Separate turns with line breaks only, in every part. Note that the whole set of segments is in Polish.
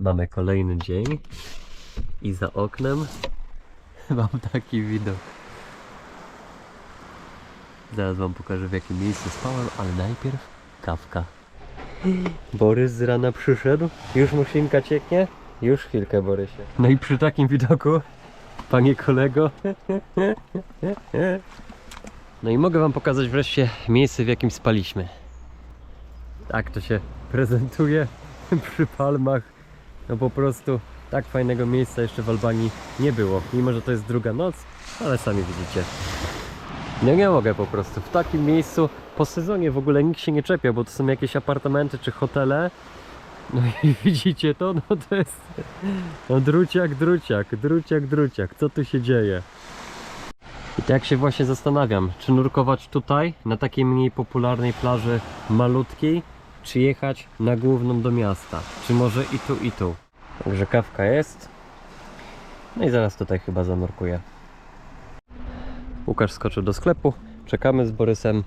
Mamy kolejny dzień i za oknem mam taki widok. Zaraz wam pokażę w jakim miejscu spałem, ale najpierw kawka. Borys z rana przyszedł. Już musinka cieknie? Już chwilkę, Borysie. No i przy takim widoku, panie kolego. No i mogę wam pokazać wreszcie miejsce, w jakim spaliśmy. Tak to się prezentuje przy palmach. No po prostu tak fajnego miejsca jeszcze w Albanii nie było. Mimo, że to jest druga noc, ale sami widzicie. No nie mogę po prostu. W takim miejscu po sezonie w ogóle nikt się nie czepia, bo to są jakieś apartamenty czy hotele. No i widzicie to? No to jest no druciak, druciak, druciak, druciak. Co tu się dzieje? I tak się właśnie zastanawiam, czy nurkować tutaj, na takiej mniej popularnej plaży malutkiej, czy jechać na główną do miasta. Czy może i tu, i tu. Także kawka jest. No i zaraz tutaj chyba zanurkuję. Łukasz skoczył do sklepu, czekamy z Borysem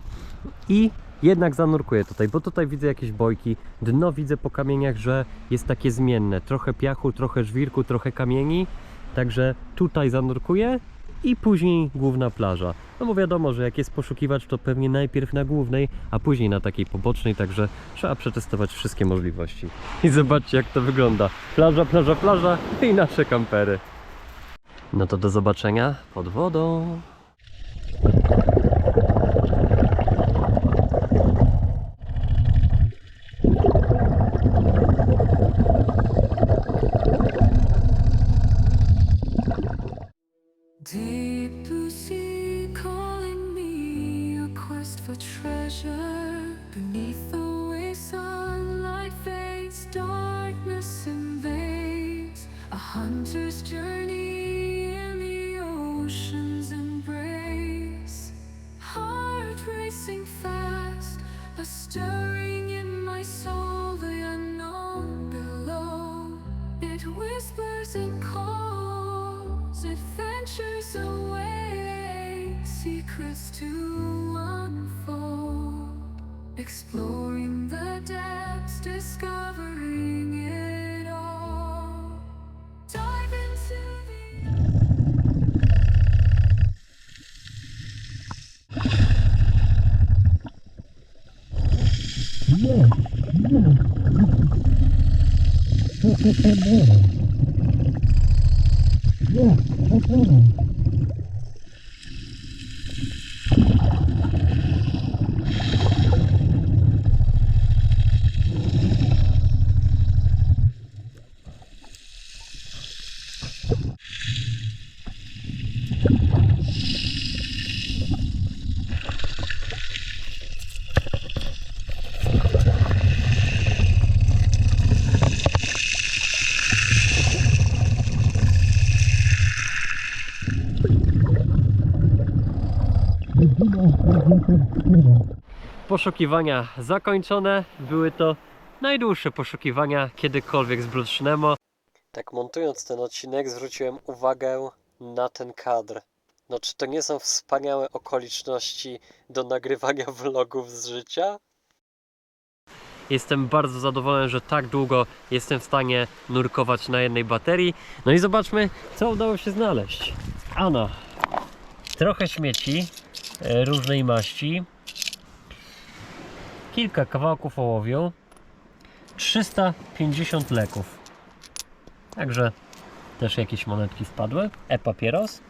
i jednak zanurkuję tutaj, bo tutaj widzę jakieś bojki. Dno widzę po kamieniach, że jest takie zmienne. Trochę piachu, trochę żwirku, trochę kamieni. Także tutaj zanurkuję i później główna plaża. No bo wiadomo, że jak jest poszukiwacz, to pewnie najpierw na głównej, a później na takiej pobocznej, także trzeba przetestować wszystkie możliwości. I zobaczcie jak to wygląda. Plaża, plaża, plaża i nasze kampery. No to do zobaczenia pod wodą.
Yeah, that's all.
Poszukiwania zakończone. Były to najdłuższe poszukiwania kiedykolwiek z Blutznemo. Tak montując ten odcinek zwróciłem uwagę na ten kadr. No czy to nie są wspaniałe okoliczności do nagrywania vlogów z życia? Jestem bardzo zadowolony, że tak długo jestem w stanie nurkować na jednej baterii. No i zobaczmy, co udało się znaleźć. Ano, trochę śmieci e, różnej maści, kilka kawałków ołowiu, 350 leków. Także też jakieś monetki wpadły, e-papieros.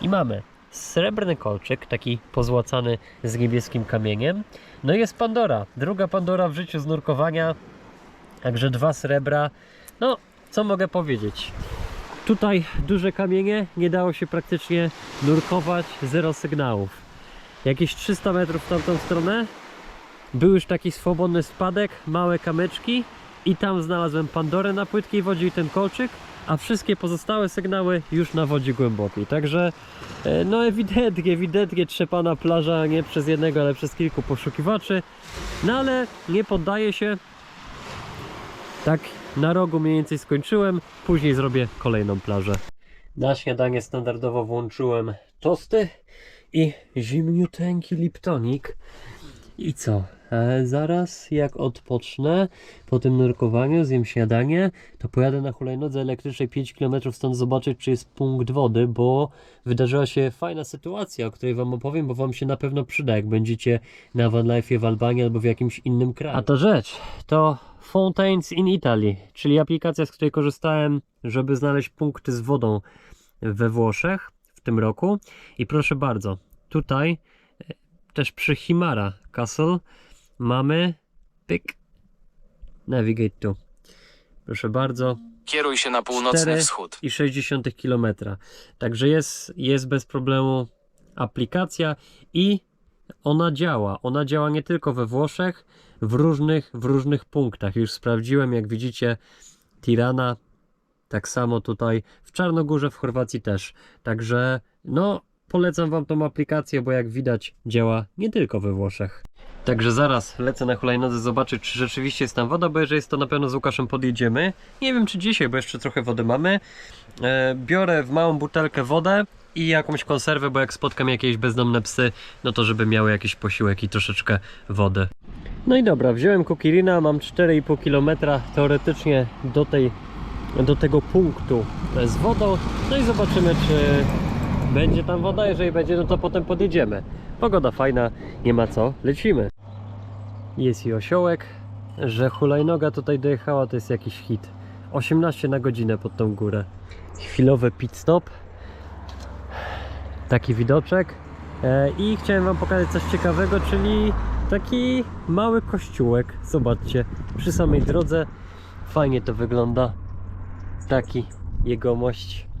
I mamy srebrny kolczyk, taki pozłacany z niebieskim kamieniem. No i jest Pandora, druga Pandora w życiu z nurkowania. Także dwa srebra. No, co mogę powiedzieć? Tutaj duże kamienie, nie dało się praktycznie nurkować, zero sygnałów. Jakieś 300 metrów w tamtą stronę był już taki swobodny spadek, małe kamyczki i tam znalazłem Pandorę na płytkiej wodzie i ten kolczyk, a wszystkie pozostałe sygnały już na wodzie głębokiej. Także e, no ewidentnie, ewidentnie trzepana plaża nie przez jednego, ale przez kilku poszukiwaczy. No ale nie poddaję się. Tak na rogu mniej więcej skończyłem, później zrobię kolejną plażę. Na śniadanie standardowo włączyłem tosty i zimniuteńki liptonik. I co? E, zaraz jak odpocznę po tym nurkowaniu, zjem śniadanie, to pojadę na hulajnodze elektrycznej 5 km stąd zobaczyć, czy jest punkt wody, bo wydarzyła się fajna sytuacja, o której Wam opowiem, bo Wam się na pewno przyda, jak będziecie na Van Life'ie w Albanii albo w jakimś innym kraju. A ta rzecz to Fountains in Italy, czyli aplikacja, z której korzystałem, żeby znaleźć punkty z wodą we Włoszech w tym roku. I proszę bardzo, tutaj e, też przy Himara Castle mamy pyk navigate tu. Proszę bardzo,
Kieruj się na północny wschód.
i 60 km. Także jest, jest bez problemu aplikacja i ona działa. Ona działa nie tylko we Włoszech, w różnych, w różnych punktach. Już sprawdziłem, jak widzicie, Tirana, tak samo tutaj w Czarnogórze, w Chorwacji też. Także no, polecam Wam tą aplikację, bo jak widać działa nie tylko we Włoszech. Także zaraz lecę na hulajnodze zobaczyć, czy rzeczywiście jest tam woda, bo jeżeli jest to na pewno z Łukaszem podjedziemy. Nie wiem czy dzisiaj, bo jeszcze trochę wody mamy. E, biorę w małą butelkę wodę i jakąś konserwę, bo jak spotkam jakieś bezdomne psy, no to żeby miały jakiś posiłek i troszeczkę wody. No i dobra, wziąłem Kukirina, mam 4,5 km teoretycznie do, tej, do tego punktu z wodą. No i zobaczymy, czy będzie tam woda. Jeżeli będzie, no to potem podjedziemy. Pogoda fajna, nie ma co, lecimy. Jest i osiołek, że hulajnoga tutaj dojechała, to jest jakiś hit. 18 na godzinę pod tą górę. Chwilowy pit stop. Taki widoczek. E, I chciałem Wam pokazać coś ciekawego, czyli taki mały kościółek. Zobaczcie, przy samej drodze. Fajnie to wygląda. Taki jegomość.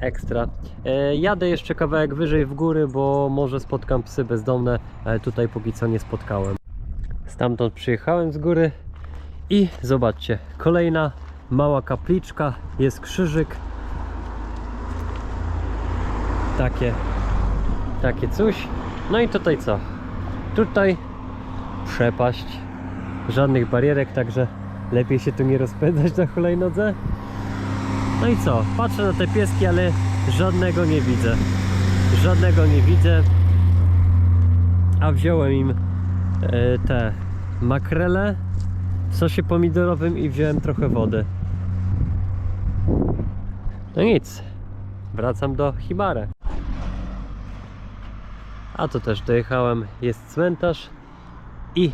Ekstra. E, jadę jeszcze kawałek wyżej w góry, bo może spotkam psy bezdomne, ale tutaj póki co nie spotkałem. Stamtąd przyjechałem z góry i zobaczcie, kolejna mała kapliczka, jest krzyżyk. Takie, takie coś. No i tutaj co? Tutaj przepaść, żadnych barierek, także lepiej się tu nie rozpędzać na hulajnodze. No i co? Patrzę na te pieski, ale żadnego nie widzę. Żadnego nie widzę. A wziąłem im e, te makrele w sosie pomidorowym i wziąłem trochę wody. No nic. Wracam do Himare. A to też dojechałem. Jest cmentarz i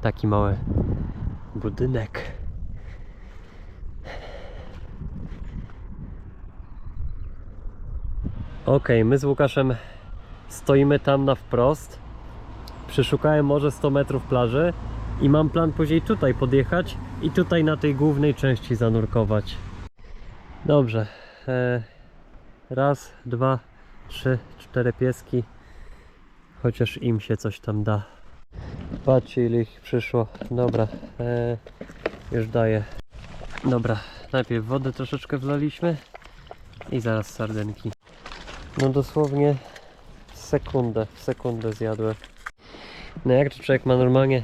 taki mały budynek. Ok, my z Łukaszem stoimy tam na wprost. Przeszukałem może 100 metrów plaży i mam plan później tutaj podjechać i tutaj na tej głównej części zanurkować. Dobrze. E, raz, dwa, trzy, cztery pieski. Chociaż im się coś tam da. Patrzcie ile ich przyszło. Dobra. E, już daję. Dobra. Najpierw wodę troszeczkę wlaliśmy i zaraz sardynki. No dosłownie sekundę, sekundę zjadłem. No jak to człowiek ma normalnie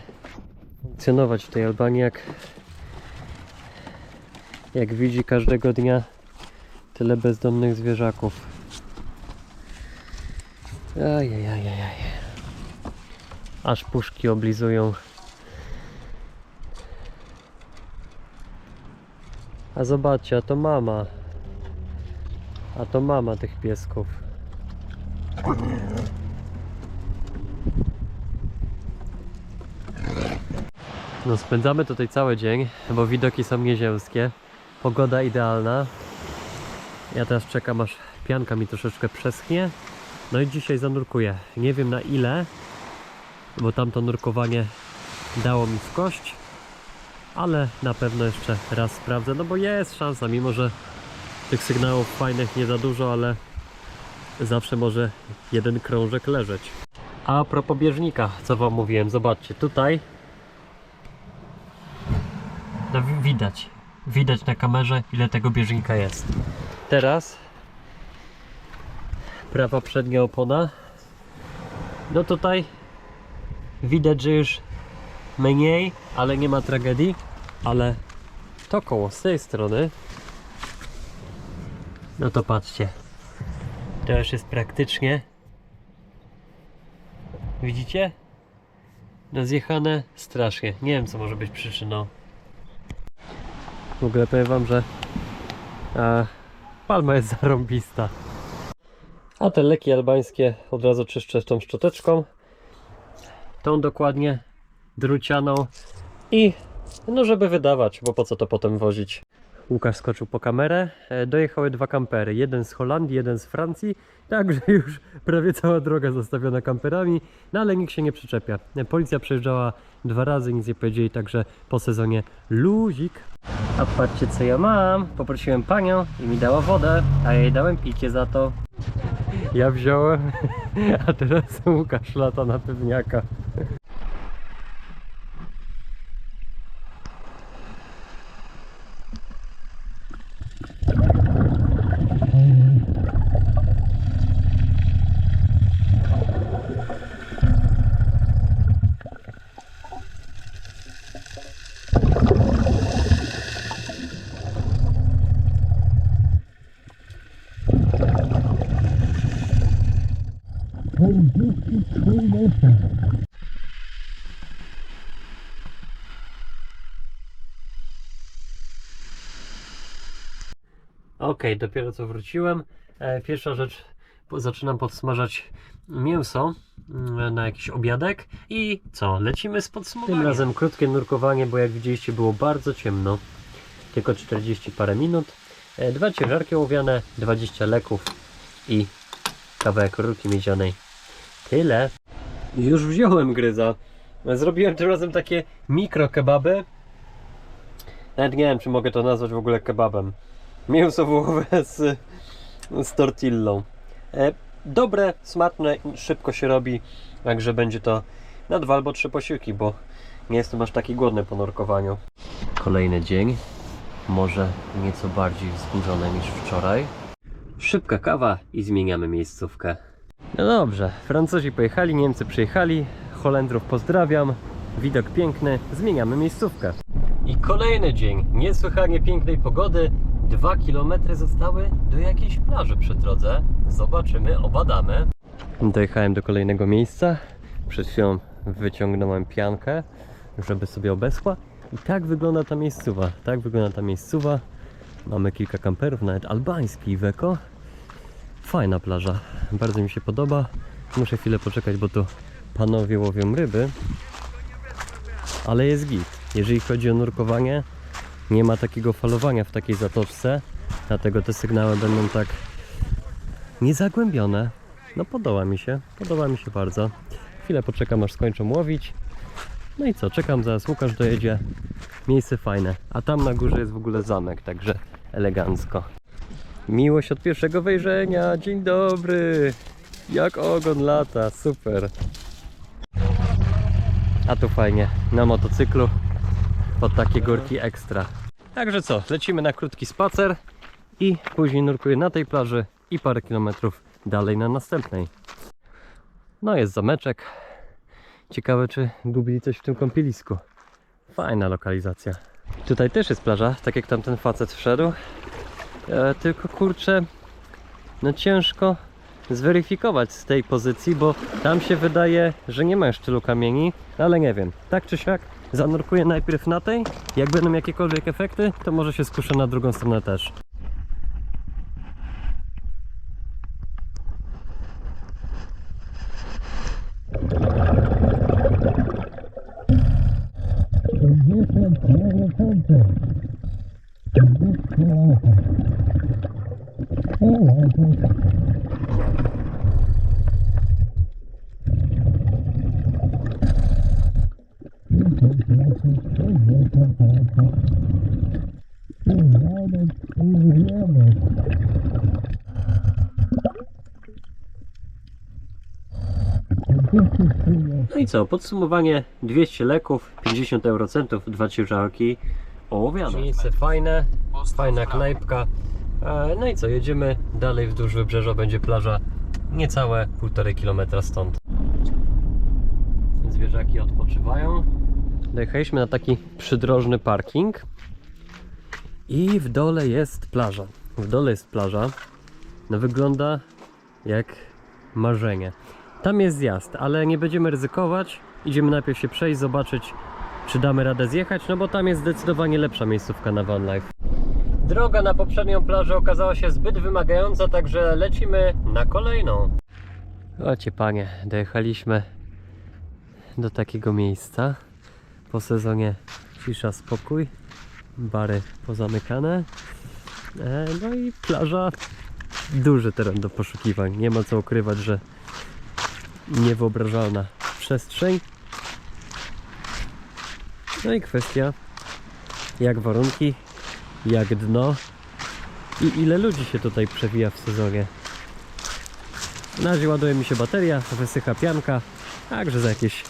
funkcjonować w tej Albanii, jak, jak widzi każdego dnia tyle bezdomnych zwierzaków. Ajajajajaj. Aż puszki oblizują. A zobaczcie, a to mama. A to mama tych piesków. No spędzamy tutaj cały dzień, bo widoki są nieziemskie. Pogoda idealna. Ja teraz czekam aż pianka mi troszeczkę przeschnie. No i dzisiaj zanurkuję. Nie wiem na ile, bo tamto nurkowanie dało mi w kość. Ale na pewno jeszcze raz sprawdzę, no bo jest szansa, mimo że tych sygnałów fajnych nie za dużo, ale zawsze może jeden krążek leżeć. A propos bieżnika, co wam mówiłem, zobaczcie, tutaj no wi- widać, widać na kamerze ile tego bieżnika jest. Teraz prawa przednia opona. No tutaj widać, że już mniej, ale nie ma tragedii, ale to koło z tej strony no to patrzcie. To już jest praktycznie. Widzicie? No zjechane strasznie. Nie wiem co może być przyczyną. W ogóle powiem wam, że palma jest zarąbista. A te leki albańskie od razu czyszczę tą szczoteczką. Tą dokładnie drucianą i no żeby wydawać, bo po co to potem wozić. Łukasz skoczył po kamerę. E, Dojechały dwa kampery. Jeden z Holandii, jeden z Francji. Także już prawie cała droga zastawiona kamperami. No ale nikt się nie przyczepia. E, Policja przejeżdżała dwa razy, nic nie powiedzieli, także po sezonie luzik. A patrzcie co ja mam. Poprosiłem panią i mi dała wodę, a jej dałem picie za to. Ja wziąłem, a teraz Łukasz lata na pewniaka. Okej, dopiero co wróciłem. E, Pierwsza rzecz, zaczynam podsmażać mięso mm, na jakiś obiadek i co, lecimy z podsumowaniem. Tym razem krótkie nurkowanie, bo jak widzieliście było bardzo ciemno, tylko 40 parę minut. E, Dwa ciężarki ołowiane, 20 leków i kawałek rurki miedzianej. Tyle. Już wziąłem gryza. Zrobiłem tym razem takie mikro kebaby. Nawet nie wiem, czy mogę to nazwać w ogóle kebabem. Mięso wołowe z, z tortillą. E, dobre, smaczne, szybko się robi, także będzie to na dwa albo trzy posiłki, bo nie jestem aż taki głodny po nurkowaniu. Kolejny dzień, może nieco bardziej wzburzony niż wczoraj. Szybka kawa i zmieniamy miejscówkę. No dobrze, Francuzi pojechali, Niemcy przyjechali, Holendrów pozdrawiam, widok piękny, zmieniamy miejscówkę. I kolejny dzień niesłychanie pięknej pogody. Dwa kilometry zostały do jakiejś plaży przy drodze. Zobaczymy, obadamy. Dojechałem do kolejnego miejsca. Przed chwilą wyciągnąłem piankę, żeby sobie obeschła. I tak wygląda ta miejscowa. Tak wygląda ta miejscowa. Mamy kilka kamperów, nawet albański Iveco. Fajna plaża. Bardzo mi się podoba. Muszę chwilę poczekać, bo tu panowie łowią ryby. Ale jest git. Jeżeli chodzi o nurkowanie, nie ma takiego falowania w takiej zatoczce, dlatego te sygnały będą tak niezagłębione. No podoba mi się, podoba mi się bardzo. Chwilę poczekam aż skończą łowić. No i co, czekam zaraz Łukasz dojedzie. Miejsce fajne, a tam na górze jest w ogóle zamek, także elegancko. Miłość od pierwszego wejrzenia, dzień dobry! Jak ogon lata, super! A tu fajnie, na motocyklu pod takie górki ekstra. Także co, lecimy na krótki spacer i później nurkuję na tej plaży i parę kilometrów dalej na następnej. No jest zameczek. Ciekawe czy gubili coś w tym kąpielisku. Fajna lokalizacja. Tutaj też jest plaża, tak jak tamten facet wszedł. E, tylko kurczę, no ciężko zweryfikować z tej pozycji, bo tam się wydaje, że nie ma już tylu kamieni, ale nie wiem. Tak czy siak, zanurkuję najpierw na tej, jak będą jakiekolwiek efekty, to może się skuszę na drugą stronę też. No i co, podsumowanie 200 leków, 50 eurocentów, dwa ciężarki ołowiane. Miejsce fajne, fajna knajpka. E, No i co, jedziemy dalej wzdłuż wybrzeża, będzie plaża niecałe 1,5 km stąd. Zwierzaki odpoczywają. Dojechaliśmy na taki przydrożny parking i w dole jest plaża. W dole jest plaża. No wygląda jak marzenie. Tam jest zjazd, ale nie będziemy ryzykować, idziemy najpierw się przejść, zobaczyć czy damy radę zjechać, no bo tam jest zdecydowanie lepsza miejscówka na van life. Droga na poprzednią plażę okazała się zbyt wymagająca, także lecimy na kolejną. Ocie panie, dojechaliśmy do takiego miejsca. Po sezonie cisza, spokój, bary pozamykane. E, no i plaża, duży teren do poszukiwań. Nie ma co ukrywać, że niewyobrażalna przestrzeń. No i kwestia, jak warunki, jak dno i ile ludzi się tutaj przewija w sezonie. Na razie ładuje mi się bateria, wysycha pianka, także za jakieś,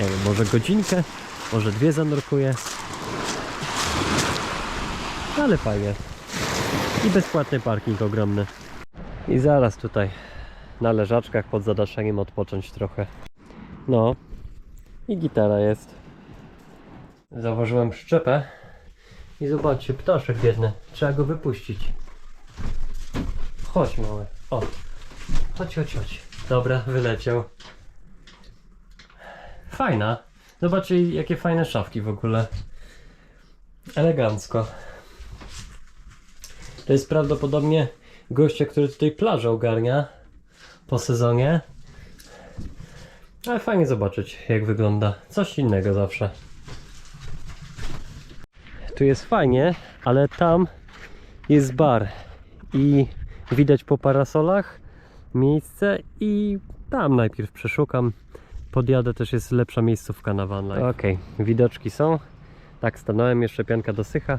nie wiem, może godzinkę, może dwie zanurkuję. Ale fajnie. I bezpłatny parking ogromny. I zaraz tutaj na leżaczkach pod zadaszeniem odpocząć trochę. No i gitara jest. Zauważyłem szczepę i zobaczcie, ptaszek biedny. Trzeba go wypuścić. Chodź mały. O. Chodź, chodź, chodź. Dobra, wyleciał. Fajna. Zobaczcie jakie fajne szafki w ogóle. Elegancko. To jest prawdopodobnie gościa, który tutaj plażę ogarnia po sezonie. Ale fajnie zobaczyć jak wygląda. Coś innego zawsze. Tu jest fajnie, ale tam jest bar i widać po parasolach miejsce i tam najpierw przeszukam. Podjadę, też jest lepsza miejscówka na van life. Okej, widoczki są. Tak, stanąłem, jeszcze pianka dosycha.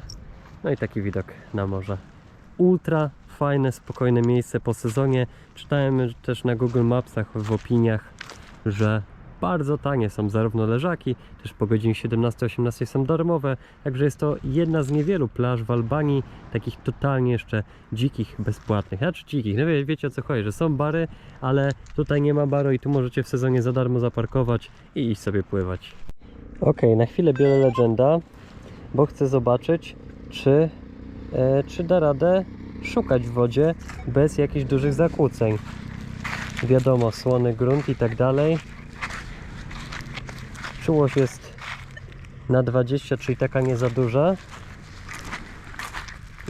No i taki widok na morze. Ultra fajne, spokojne miejsce po sezonie. Czytałem też na Google Mapsach w opiniach, że bardzo tanie są zarówno leżaki, też po godzinie 17-18 są darmowe. Także jest to jedna z niewielu plaż w Albanii, takich totalnie jeszcze dzikich, bezpłatnych. Znaczy dzikich, no wie, wiecie o co chodzi, że są bary, ale tutaj nie ma baru i tu możecie w sezonie za darmo zaparkować i iść sobie pływać. Ok, na chwilę biorę Legenda, bo chcę zobaczyć, czy, e, czy da radę szukać w wodzie bez jakichś dużych zakłóceń. Wiadomo, słony grunt i tak dalej. Czułość jest na 20, czyli taka nie za duża.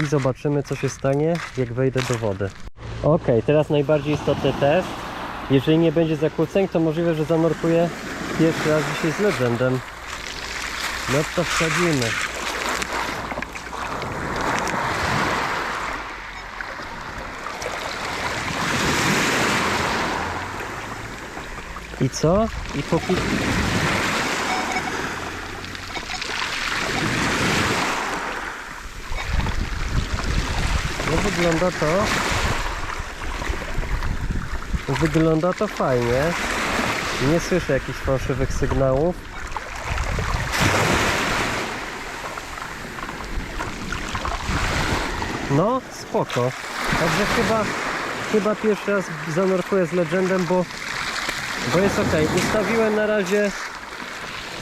I zobaczymy, co się stanie, jak wejdę do wody. Ok, teraz najbardziej istotny test. Jeżeli nie będzie zakłóceń, to możliwe, że zanurkuję pierwszy raz dzisiaj z legendem. No to wsadzimy. I co? I póki... No wygląda to... Wygląda to fajnie. Nie słyszę jakichś fałszywych sygnałów. No, spoko. Także chyba, chyba pierwszy raz zanurkuję z Legendem, bo bo jest ok. Ustawiłem na razie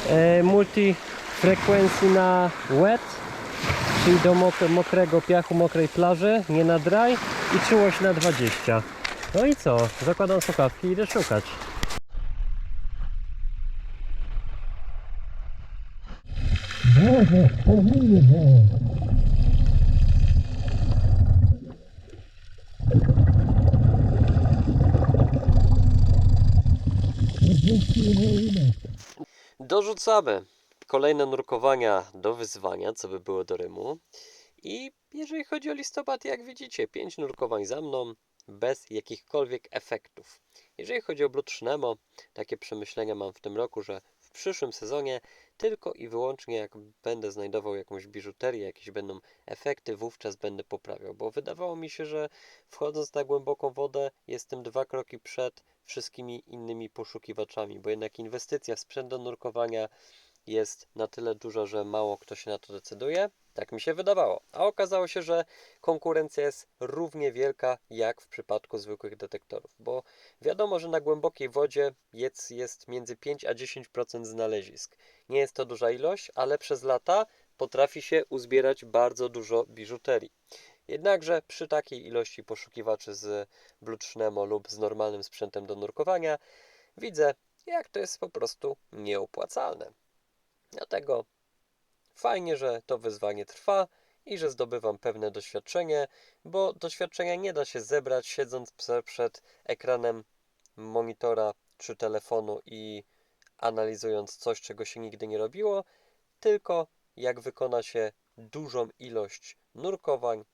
e, multi frequency na wet, czyli do mok mokrego piachu, mokrej plaży, nie na dry i czułość na 20. No i co? Zakładam słuchawki i idę szukać. Dorzucamy kolejne nurkowania do wyzwania, co by było do Rymu. I jeżeli chodzi o listopad, jak widzicie, 5 nurkowań za mną, bez jakichkolwiek efektów. Jeżeli chodzi o Blood takie przemyślenia mam w tym roku, że w przyszłym sezonie tylko i wyłącznie jak będę znajdował jakąś biżuterię, jakieś będą efekty, wówczas będę poprawiał, bo wydawało mi się, że wchodząc na głęboką wodę jestem dwa kroki przed wszystkimi innymi poszukiwaczami, bo jednak inwestycja w sprzęt do nurkowania jest na tyle duża, że mało kto się na to decyduje. Tak mi się wydawało. A okazało się, że konkurencja jest równie wielka jak w przypadku zwykłych detektorów, bo wiadomo, że na głębokiej wodzie jest, jest między 5 a 10% znalezisk. Nie jest to duża ilość, ale przez lata potrafi się uzbierać bardzo dużo biżuterii. Jednakże przy takiej ilości poszukiwaczy z Blue Nemo lub z normalnym sprzętem do nurkowania widzę, jak to jest po prostu nieopłacalne. Dlatego fajnie, że to wyzwanie trwa i że zdobywam pewne doświadczenie, bo doświadczenia nie da się zebrać siedząc prze- przed ekranem monitora czy telefonu i analizując coś, czego się nigdy nie robiło, tylko jak wykona się dużą ilość nurkowań,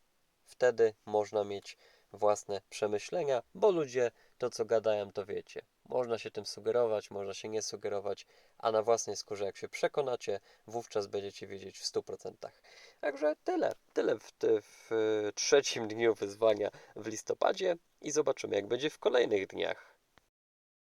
wtedy można mieć własne przemyślenia, bo ludzie to, co gadają, to wiecie. Można się tym sugerować, można się nie sugerować, a na własnej skórze, jak się przekonacie, wówczas będziecie wiedzieć w 100%. Także tyle. Tyle w, ty- w y, trzecim dniu wyzwania w listopadzie i zobaczymy, jak będzie w kolejnych dniach.